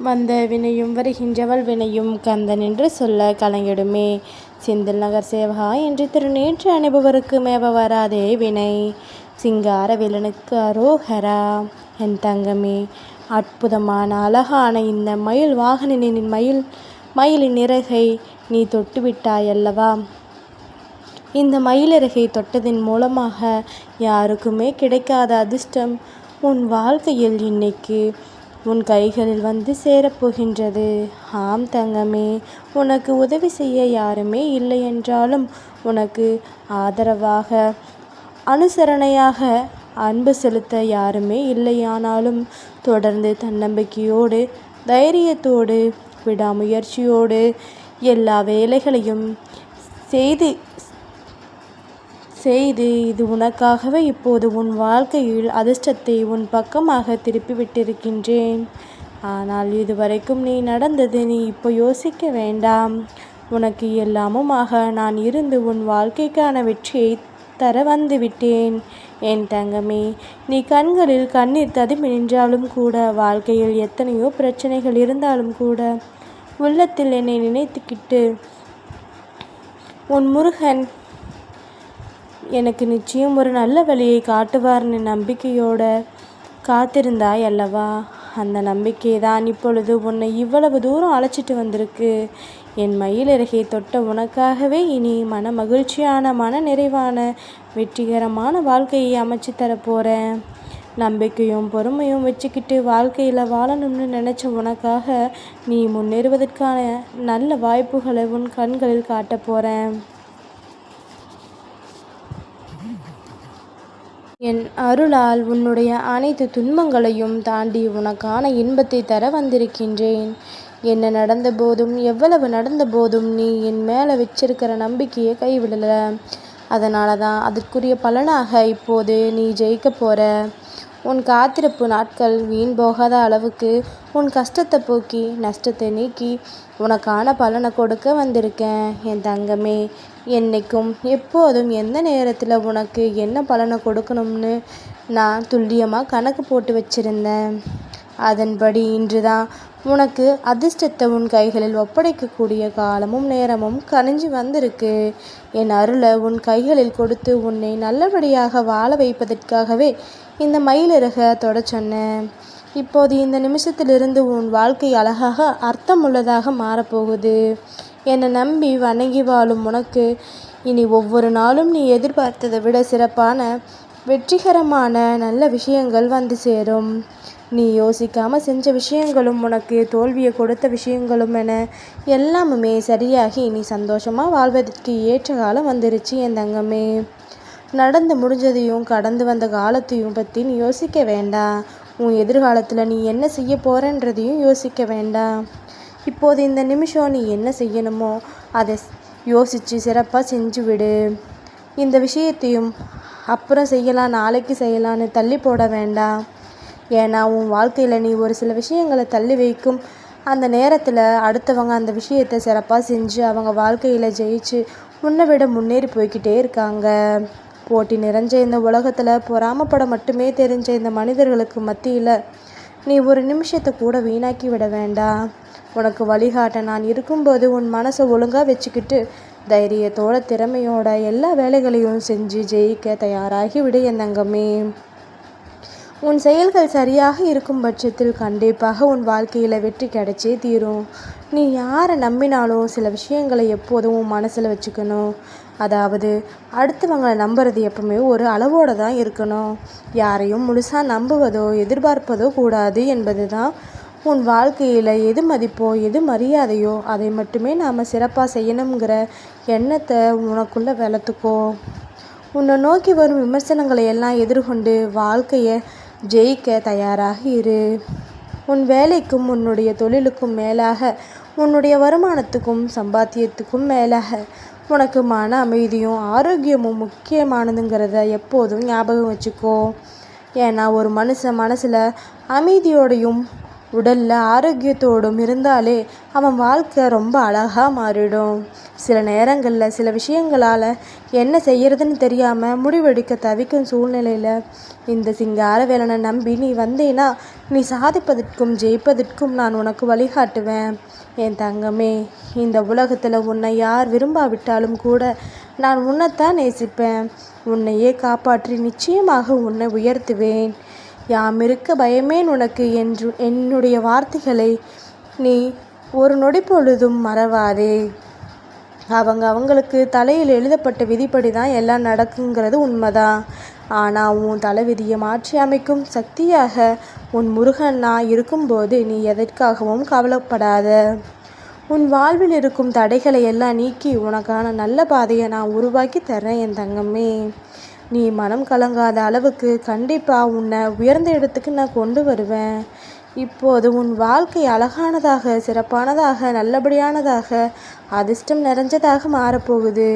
வந்த வினையும் வருகின்றவள் வினையும் கந்தன் என்று சொல்ல கலங்கிடுமே. செந்தில் நகர் சேவகா என்று திருநேற்று அனுபவருக்கு மேவ வராதே வினை. சிங்கார வில்லனுக்கு அரோகரா என் தங்கமே அற்புதமான அழகான இந்த மயில் வாகனனின் மயில் மயிலின் இறகை நீ தொட்டு விட்டாய் அல்லவா இந்த மயிலிறகை தொட்டதின் மூலமாக யாருக்குமே கிடைக்காத அதிர்ஷ்டம் உன் வாழ்க்கையில் இன்னைக்கு உன் கைகளில் வந்து சேரப்போகின்றது. ஆம் தங்கமே உனக்கு உதவி செய்ய யாருமே இல்லை என்றாலும் உனக்கு ஆதரவாக அனுசரணையாக அன்பு செலுத்த யாருமே இல்லையானாலும் தொடர்ந்து தன்னம்பிக்கையோடு தைரியத்தோடு விடாமுயற்சியோடு எல்லா வேலைகளையும் செய்து செய்து இது உனக்காகவே இப்போது உன் வாழ்க்கையில் அதிர்ஷ்டத்தை உன் பக்கமாக திருப்பிவிட்டிருக்கின்றேன். ஆனால் இதுவரைக்கும் நீ நடந்தது நீ இப்போ யோசிக்க வேண்டாம். உனக்கு எல்லாமுமாக நான் இருந்து உன் வாழ்க்கைக்கான வெற்றியை தர வந்து விட்டேன் என் தங்கமே நீ கண்களில் கண்ணீர் ததும்பி நின்றாலும் கூட வாழ்க்கையில் எத்தனையோ பிரச்சனைகள் இருந்தாலும் கூட உள்ளத்தில் என்னை நினைத்துக்கிட்டு உன் முருகன் எனக்கு நிச்சயம் ஒரு நல்ல வழியை காட்டுவார்னு நம்பிக்கையோட காத்திருந்தாய் அல்லவா? அந்த நம்பிக்கை தான் இப்பொழுது உன்னை இவ்வளவு தூரம் அழைச்சிட்டு வந்திருக்கு. என் மயிலிறகை தொட்ட உனக்காகவே இனி மன மகிழ்ச்சியான மன நிறைவான வெற்றிகரமான வாழ்க்கையை அமைச்சு தரப்போகிறேன் நம்பிக்கையும் பொறுமையும் வச்சுக்கிட்டு வாழ்க்கையில் வாழணும்னு நினச்ச உனக்காக நீ முன்னேறுவதற்கான நல்ல வாய்ப்புகளை உன் கண்களில் காட்ட போகிறேன் என் அருளால் உன்னுடைய அனைத்து துன்பங்களையும் தாண்டி உனக்கான இன்பத்தை தர வந்திருக்கின்றேன். என்ன நடந்த போதும் எவ்வளவு நடந்த போதும் நீ என் மேலே வச்சிருக்கிற நம்பிக்கையை கைவிடல. அதனால தான் அதற்குரிய பலனாக இப்போது நீ ஜெயிக்க போகிற உன் காத்திருப்பு நாட்கள் வீண் போகாத அளவுக்கு உன் கஷ்டத்தை போக்கி நஷ்டத்தை நீக்கி உனக்கான பலனை கொடுக்க வந்திருக்கேன். என் தங்கமே என்னைக்கும் எப்போதும் எந்த நேரத்தில் உனக்கு என்ன பலனை கொடுக்கணும்னு நான் துல்லியமாக கணக்கு போட்டு வச்சுருந்தேன். அதன்படி இன்று தான் உனக்கு அதிர்ஷ்டத்தை உன் கைகளில் ஒப்படைக்கக்கூடிய காலமும் நேரமும் கனிஞ்சு வந்திருக்கு. என் அருளை உன் கைகளில் கொடுத்து உன்னை நல்லபடியாக வாழ வைப்பதற்காகவே இந்த மயிலிறக தொட சொன்னேன். இப்போது இந்த நிமிஷத்திலிருந்து உன் வாழ்க்கை அழகாக அர்த்தமுள்ளதாக மாறப்போகுது. என்னை நம்பி வணங்கி வாழும் உனக்கு இனி ஒவ்வொரு நாளும் நீ எதிர்பார்த்ததை விட சிறப்பான வெற்றிகரமான நல்ல விஷயங்கள் வந்து சேரும். நீ யோசிக்காமல் செஞ்ச விஷயங்களும் உனக்கு தோல்வியை கொடுத்த விஷயங்களும் என எல்லாமுமே சரியாகி நீ சந்தோஷமாக வாழ்வதற்கு ஏற்ற காலம் வந்துருச்சு என் தங்கமே. நடந்து முடிஞ்சதையும் கடந்து வந்த காலத்தையும் பற்றி நீ யோசிக்க வேண்டாம் உன் எதிர்காலத்தில் நீ என்ன செய்ய போகிறன்றதையும் யோசிக்க வேண்டாம் இப்போது இந்த நிமிஷம் நீ என்ன செய்யணுமோ அதை யோசித்து சிறப்பாக செஞ்சு விடு இந்த விஷயத்தையும் அப்புறம் செய்யலாம் நாளைக்கு செய்யலான்னு தள்ளி போட வேண்டாம். ஏன்னா உன் வாழ்க்கையில் நீ ஒரு சில விஷயங்களை தள்ளி வைக்கும். அந்த நேரத்தில் அடுத்தவங்க அந்த விஷயத்தை சிறப்பாக செஞ்சு அவங்க வாழ்க்கையில் ஜெயிச்சு உன்னை விட முன்னேறி போய்க்கிட்டே இருக்காங்க. போட்டி நிறைஞ்ச இந்த உலகத்தில் பொறாமப்பட மட்டுமே தெரிஞ்ச இந்த மனிதர்களுக்கு மத்தியில் நீ ஒரு நிமிஷத்தை கூட வீணாக்கி விட வேண்டாம். உனக்கு வழிகாட்ட நான் இருக்கும்போது உன் மனசை ஒழுங்காக வச்சுக்கிட்டு தைரியத்தோட திறமையோட எல்லா வேலைகளையும் செஞ்சு ஜெயிக்க தயாராகி விடு என் தங்கமே. உன் செயல்கள் சரியாக இருக்கும் பட்சத்தில் கண்டிப்பாக உன் வாழ்க்கையில் வெற்றி கிடைச்சே தீரும். நீ யாரை நம்பினாலும் சில விஷயங்களை எப்போதும் உன் மனசில் வச்சுக்கணும். அதாவது அடுத்தவங்களை நம்புறது எப்பவுமே ஒரு அளவோடு தான் இருக்கணும். யாரையும் முழுசாக நம்புவதோ எதிர்பார்ப்பதோ கூடாது என்பது தான் உன் வாழ்க்கையில் எது மதிப்போ எது மரியாதையோ அதை மட்டுமே நாம் சிறப்பாக செய்யணுங்கிற எண்ணத்தை உனக்குள்ளே வளர்த்துக்கோ உன்னை நோக்கி வரும் விமர்சனங்களை எல்லாம் எதிர்கொண்டு வாழ்க்கையை ஜெயிக்க தயாராக இரு. உன் வேலைக்கும் உன்னுடைய தொழிலுக்கும் மேலாக உன்னுடைய வருமானத்துக்கும் சம்பாத்தியத்துக்கும் மேலாக. உனக்கு மன அமைதியும் ஆரோக்கியமும் முக்கியமானதுங்கிறத எப்போதும் ஞாபகம் வச்சுக்கோ. ஏன்னா ஒரு மனுஷன் மனசில் அமைதியோடையும் உடலில் ஆரோக்கியத்தோடும் இருந்தாலே அவன் வாழ்க்கை ரொம்ப அழகாக மாறிடும். சில நேரங்களில் சில விஷயங்களால் என்ன செய்யறதுன்னு தெரியாமல் முடிவெடுக்க தவிக்கும் சூழ்நிலையில் இந்த சிங்கார வேலனை நம்பி நீ வந்தேனா நீ சாதிப்பதற்கும் ஜெயிப்பதற்கும் நான் உனக்கு வழிகாட்டுவேன். என் தங்கமே இந்த உலகத்தில் உன்னை யார் விரும்பாவிட்டாலும் கூட நான் உன்னைத்தான் நேசிப்பேன். உன்னையே காப்பாற்றி நிச்சயமாக உன்னை உயர்த்துவேன். யாம் இருக்க பயமேன் உனக்கு என்று என்னுடைய வார்த்தைகளை நீ ஒரு நொடி பொழுதும் மறவாதே. அவங்க அவங்களுக்கு தலையில் எழுதப்பட்ட விதிப்படி தான் எல்லாம் நடக்குங்கிறது உண்மைதான். ஆனால் உன் தலைவிதியை மாற்றி அமைக்கும் சக்தியாக உன் முருகன் நான் இருக்கும்போது நீ எதற்காகவும் கவலைப்படாத. உன் வாழ்வில் இருக்கும் தடைகளை எல்லாம் நீக்கி உனக்கான நல்ல பாதையை நான் உருவாக்கி தரேன் என் தங்கமே. நீ மனம் கலங்காத அளவுக்கு கண்டிப்பாக உன்னை உயர்ந்த இடத்துக்கு நான் கொண்டு வருவேன். இப்போது உன் வாழ்க்கை அழகானதாக சிறப்பானதாக நல்லபடியானதாக அதிர்ஷ்டம் நிறைஞ்சதாக மாறப்போகுது.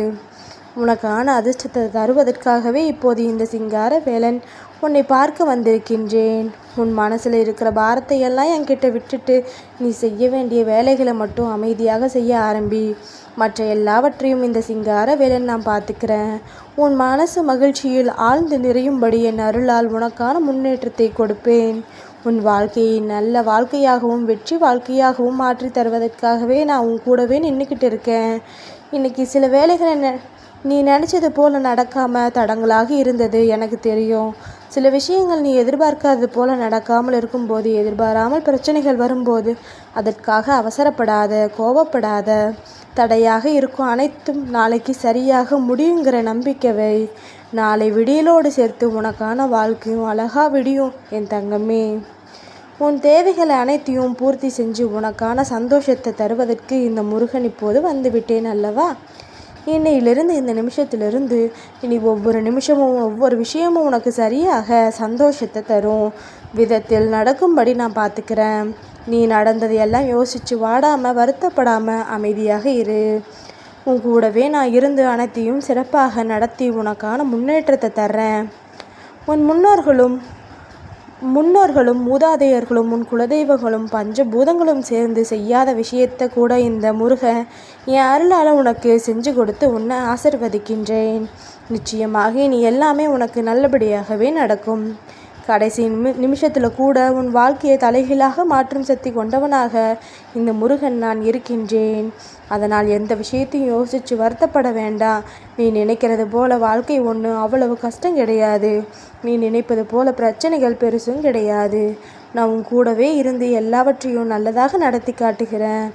உனக்கான அதிர்ஷ்டத்தை தருவதற்காகவே இப்போது இந்த சிங்கார வேலன் உன்னை பார்க்க வந்திருக்கின்றேன். உன் மனசில் இருக்கிற பாரத்தை எல்லாம் என்கிட்ட விட்டுட்டு நீ செய்ய வேண்டிய வேலைகளை மட்டும் அமைதியாக செய்ய ஆரம்பி. மற்ற எல்லாவற்றையும் இந்த சிங்கார வேலன் நான் பார்த்துக்கிறேன். உன் மனசு மகிழ்ச்சியில் ஆழ்ந்து நிறையும்படி என் அருளால் உனக்கான முன்னேற்றத்தை கொடுப்பேன். உன் வாழ்க்கையை நல்ல வாழ்க்கையாகவும் வெற்றி வாழ்க்கையாகவும் மாற்றி தருவதற்காகவே நான் உன் கூடவே நின்றுக்கிட்டு இருக்கேன். இன்னைக்கு சில வேலைகளை நெ நீ நினச்சது போல் நடக்காமல் தடங்களாக இருந்தது எனக்கு தெரியும். சில விஷயங்கள் நீ எதிர்பார்க்காதது போல் நடக்காமல் இருக்கும்போது எதிர்பாராமல் பிரச்சனைகள் வரும்போது அதற்காக அவசரப்படாத கோபப்படாத தடையாக இருக்கும். அனைத்தும் நாளைக்கு சரியாக முடியுங்கிற நம்பிக்கைவை நாளை விடியலோடு சேர்த்து உனக்கான வாழ்க்கையும் அழகா விடியும் என் தங்கமே. உன் தேவைகளை அனைத்தையும் பூர்த்தி செஞ்சு உனக்கான சந்தோஷத்தை தருவதற்கு இந்த முருகன் இப்போது வந்துவிட்டேன் அல்லவா? இன்னையிலிருந்து இந்த நிமிஷத்திலிருந்து இனி ஒவ்வொரு நிமிஷமும் ஒவ்வொரு விஷயமும் உனக்கு சரியாக சந்தோஷத்தை தரும். விதத்தில் நடக்கும்படி நான் பார்த்துக்கிறேன். நீ நடந்தது எல்லாம் யோசித்து வாடாமல் வருத்தப்படாமல் அமைதியாக இரு. உன் கூடவே நான் இருந்து அனைத்தையும் சிறப்பாக நடத்தி உனக்கான முன்னேற்றத்தை தர்றேன். உன் முன்னோர்களும் முன்னோர்களும் மூதாதையர்களும் உன் குலதெய்வங்களும் பஞ்சபூதங்களும் சேர்ந்து செய்யாத விஷயத்தை கூட இந்த முருகன் என் அருளால் உனக்கு செஞ்சு கொடுத்து உன்னை ஆசிர்வதிக்கின்றேன். நிச்சயமாக நீ எல்லாமே உனக்கு நல்லபடியாகவே நடக்கும். கடைசி நிமி நிமிஷத்தில் கூட உன் வாழ்க்கையை தலைகீழாக மாற்றும் சக்தி கொண்டவனாக இந்த முருகன் நான் இருக்கின்றேன். அதனால் எந்த விஷயத்தையும் யோசித்து வருத்தப்பட வேண்டாம். நீ நினைக்கிறது போல வாழ்க்கை ஒன்று அவ்வளவு கஷ்டம் கிடையாது. நீ நினைப்பது போல பிரச்சனைகள் பெருசும் கிடையாது. நான் உன் கூடவே இருந்து எல்லாவற்றையும் நல்லதாக நடத்தி காட்டுகிறேன்.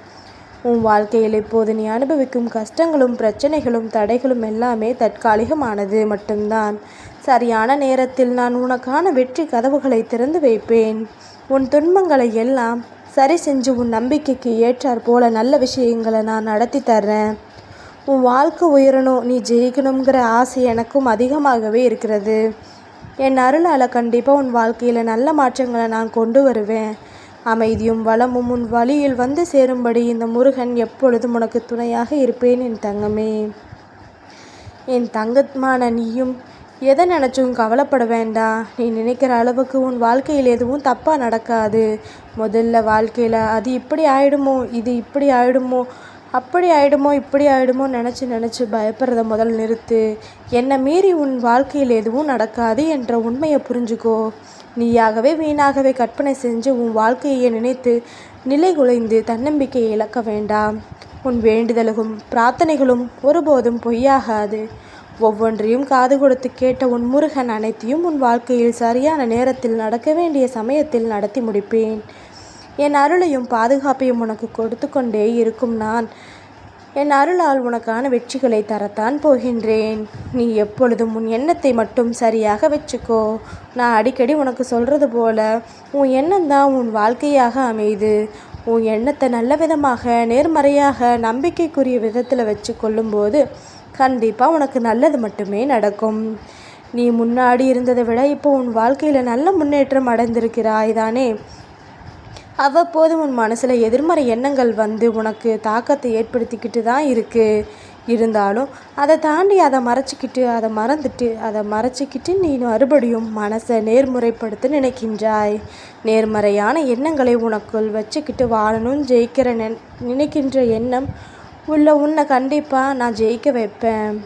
உன் வாழ்க்கையில் இப்போது நீ அனுபவிக்கும் கஷ்டங்களும் பிரச்சனைகளும் தடைகளும் எல்லாமே தற்காலிகமானது மட்டும்தான். சரியான நேரத்தில் நான் உனக்கான வெற்றி கதவுகளை திறந்து வைப்பேன். உன் துன்பங்களை எல்லாம் சரி செஞ்சு உன் நம்பிக்கைக்கு ஏற்றாற் போல நல்ல விஷயங்களை நான் நடத்தி தர்றேன். உன் வாழ்க்கை உயரணும் நீ ஜெயிக்கணுங்கிற ஆசை எனக்கும் அதிகமாகவே இருக்கிறது. என் அருளால் கண்டிப்பாக உன் வாழ்க்கையில் நல்ல மாற்றங்களை நான் கொண்டு வருவேன். அமைதியும் வளமும் உன் வழியில் வந்து சேரும்படி இந்த முருகன் எப்பொழுதும் உனக்கு துணையாக இருப்பேன் என் தங்கமே. என் தங்கமான நீயும் எதை நினச்சும் கவலைப்பட வேண்டாம். நீ நினைக்கிற அளவுக்கு உன் வாழ்க்கையில் எதுவும் தப்பாக நடக்காது. முதல்ல வாழ்க்கையில் அது இப்படி ஆயிடுமோ இது இப்படி ஆயிடுமோ அப்படி ஆயிடுமோ இப்படி ஆயிடுமோ நினச்சி நினச்சி பயப்படுறத முதல் நிறுத்து. என்னை மீறி உன் வாழ்க்கையில் எதுவும் நடக்காது என்ற உண்மையை புரிஞ்சுக்கோ. நீயாகவே வீணாகவே கற்பனை செஞ்சு உன் வாழ்க்கையை நினைத்து நிலை குலைந்து தன்னம்பிக்கையை இழக்க வேண்டாம். உன் வேண்டுதலும் பிரார்த்தனைகளும் ஒருபோதும் பொய்யாகாது. ஒவ்வொன்றையும் காது கொடுத்து கேட்ட உன் முருகன் அனைத்தையும் உன் வாழ்க்கையில் சரியான நேரத்தில் நடக்க வேண்டிய சமயத்தில் நடத்தி முடிப்பேன். என் அருளையும் பாதுகாப்பையும் உனக்கு கொடுத்து கொண்டே இருக்கும் நான். என் அருளால் உனக்கான வெற்றிகளை தரத்தான் போகின்றேன். நீ எப்பொழுதும் உன் எண்ணத்தை மட்டும் சரியாக வச்சுக்கோ. நான் அடிக்கடி உனக்கு சொல்கிறது போல உன் எண்ணம் தான் உன் வாழ்க்கையாக அமையுது. உன் எண்ணத்தை நல்ல விதமாக நேர்மறையாக நம்பிக்கைக்குரிய விதத்தில் வச்சு கொள்ளும்போது கண்டிப்பாக உனக்கு நல்லது மட்டுமே நடக்கும். நீ முன்னாடி இருந்ததை விட இப்போ உன் வாழ்க்கையில் நல்ல முன்னேற்றம் அடைந்திருக்கிறாய் தானே? அவ்வப்போது உன் மனசில் எதிர்மறை எண்ணங்கள் வந்து உனக்கு தாக்கத்தை ஏற்படுத்திக்கிட்டு தான் இருக்குது இருந்தாலும் அதை தாண்டி அதை மறைச்சிக்கிட்டு அதை மறந்துட்டு அதை மறைச்சிக்கிட்டு நீ மறுபடியும் மனசை நேர்முறைப்படுத்த நினைக்கின்றாய். நேர்மறையான எண்ணங்களை உனக்குள் வச்சுக்கிட்டு வாழணும் ஜெயிக்கிற நென் நினைக்கின்ற எண்ணம் உள்ள உன்னை கண்டிப்பாக நான் ஜெயிக்க வைப்பேன்.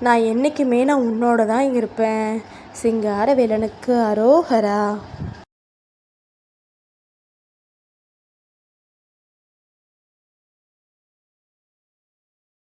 நான் என்றைக்குமே நான் உன்னோட தான் இருப்பேன். சிங்கார வேலனுக்கு அரோகரா.